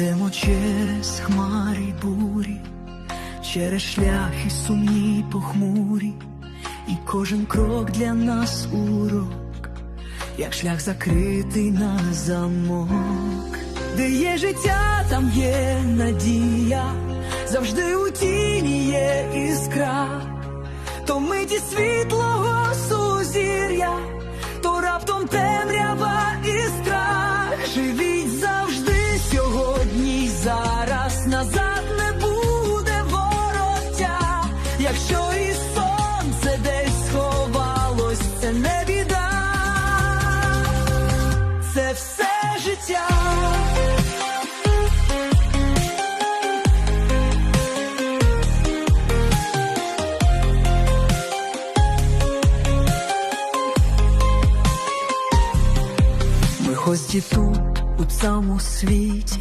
Йдемо через хмари бурі, через шляхи сумні похмурі, і кожен крок для нас урок, як шлях закритий на замок, де є життя, там є надія, завжди у тіні є іскра, то миті світлого зараз назад не буде вороття, якщо і сонце десь сховалось, це не біда, це все життя. Ми гості тут, у цьому світі,